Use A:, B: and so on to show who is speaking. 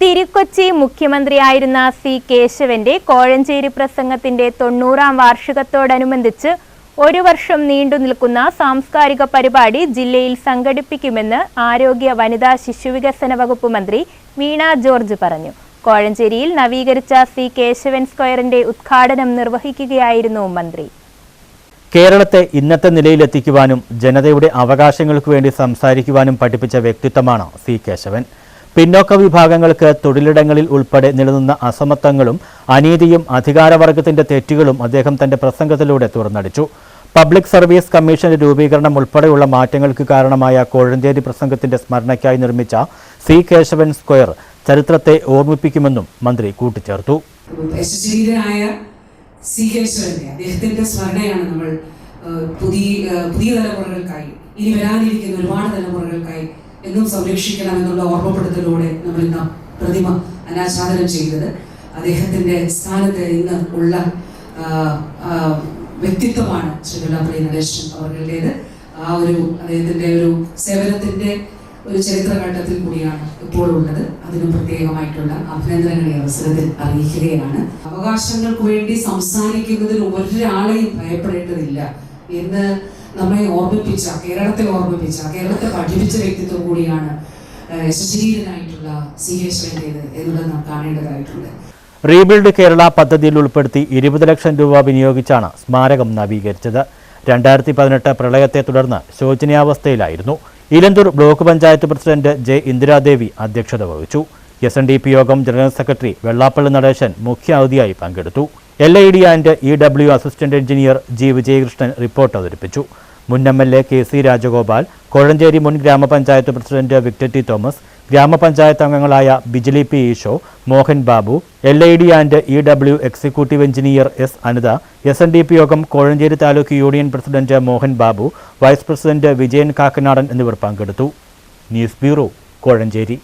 A: തിരുക്കൊച്ചി മുഖ്യമന്ത്രിയായിരുന്ന സി കേശവന്റെ കോഴഞ്ചേരി പ്രസംഗത്തിന്റെ തൊണ്ണൂറാം വാർഷികത്തോടനുബന്ധിച്ച് ഒരു വർഷം നീണ്ടു നിൽക്കുന്ന സാംസ്കാരിക പരിപാടി ജില്ലയിൽ സംഘടിപ്പിക്കുമെന്ന് ആരോഗ്യ വനിതാ ശിശുവികസന വകുപ്പ് മന്ത്രി വീണ ജോർജ് പറഞ്ഞു. കോഴഞ്ചേരിയിൽ നവീകരിച്ച സി കേശവൻ സ്ക്വയറിന്റെ ഉദ്ഘാടനം നിർവഹിക്കുകയായിരുന്നു മന്ത്രി.
B: കേരളത്തെ ഇന്നത്തെ നിലയിലെത്തിക്കുവാനും ജനതയുടെ അവകാശങ്ങൾക്ക് വേണ്ടി സംസാരിക്കുവാനും പഠിപ്പിച്ച വ്യക്തിത്വമാണ് സി കേശവൻ. പിന്നോക്ക വിഭാഗങ്ങൾക്ക് തൊഴിലിടങ്ങളിൽ ഉൾപ്പെടെ നിലനിന്ന അസമത്വങ്ങളും അനീതിയും അധികാരവർഗത്തിന്റെ തെറ്റുകളും അദ്ദേഹം തന്റെ പ്രസംഗത്തിലൂടെ തുറന്നടിച്ചു. പബ്ലിക് സർവീസ് കമ്മീഷന്റെ രൂപീകരണം ഉൾപ്പെടെയുള്ള മാറ്റങ്ങൾക്ക് കാരണമായ കോഴഞ്ചേരി പ്രസംഗത്തിന്റെ സ്മരണയ്ക്കായി നിർമ്മിച്ച സി കേശവൻ സ്ക്വയർ ചരിത്രത്തെ ഓർമ്മിപ്പിക്കുമെന്നും മന്ത്രി കൂട്ടിച്ചേർത്തു.
C: സി അദ്ദേഹത്തിന്റെ സ്മരണയാണ് നമ്മൾ പുതിയ പുതിയ തലമുറകൾക്കായി ഇനി വരാനിരിക്കുന്ന ഒരുപാട് തലമുറകൾക്കായി എന്നും സംരക്ഷിക്കണം എന്നുള്ള ഓർമ്മപ്പെടുത്തലോടെ നമ്മൾ ഇന്ന് പ്രതിമ അനാച്ഛാദനം ചെയ്തത്. അദ്ദേഹത്തിന്റെ സ്ഥാനത്ത് ഇന്ന് ഉള്ള വ്യക്തിത്വമാണ് ശ്രീ വെള്ളാപ്പള്ളി നടേശൻ അവരുടേത്. ആ ഒരു അദ്ദേഹത്തിന്റെ ഒരു സേവനത്തിന്റെ ഒരു ചരിത്രഘട്ടത്തിൽ കൂടിയാണ് ഇപ്പോൾ ഉള്ളത്. അതിന് പ്രത്യേകമായിട്ടുള്ള അഭിനന്ദനങ്ങൾ ഈ അവസരത്തിൽ അറിയിക്കുകയാണ്. അവകാശങ്ങൾക്ക് വേണ്ടി സംസാരിക്കുന്നതിൽ ഒരാളെയും ഭയപ്പെടേണ്ടതില്ല എന്ന് നമ്മെ ഓർമ്മിപ്പിച്ച കേരളത്തെ ഓർമ്മിപ്പിച്ച കേരളത്തെ പഠിപ്പിച്ച വ്യക്തിത്വം കൂടിയാണ് ഏഹ്, യശസ്വീരനായിട്ടുള്ള സി കേശവന്റേത് എന്നുള്ളത് നാം കാണേണ്ടതായിട്ടുണ്ട്.
B: റീബിൽഡ് കേരള പദ്ധതിയിൽ ഉൾപ്പെടുത്തി ഇരുപത് ലക്ഷം രൂപ വിനിയോഗിച്ചാണ് സ്മാരകം നവീകരിച്ചത്. രണ്ടായിരത്തി പതിനെട്ട് പ്രളയത്തെ തുടർന്ന് ശോചനീയാവസ്ഥയിലായിരുന്നു. Elanthoor block panchayat president J Indiradevi അധ്യക്ഷത വഹിച്ചു. S N D P Yogam general secretary Vellappally Natesan മുഖ്യ അതിഥിയായി പങ്കെടുത്തു. L I D and E W assistant engineer G Vijayakrishnan report അവതരിപ്പിച്ചു. മുൻ M L A K C Rajagopal Kozhencherry മുൻ ഗ്രാമപഞ്ചായത്ത് president Victor T Thomas ഗ്രാമപഞ്ചായത്ത് അംഗങ്ങളായ Bijli P Eesho Mohan Babu L I D and E W executive engineer S Anitha S N D P Yogam Kozhencherry taluk union president Mohan Babu vice president Vijayan Kakkanadan എന്നിവർ പങ്കെടുത്തു. News bureau Kozhencherry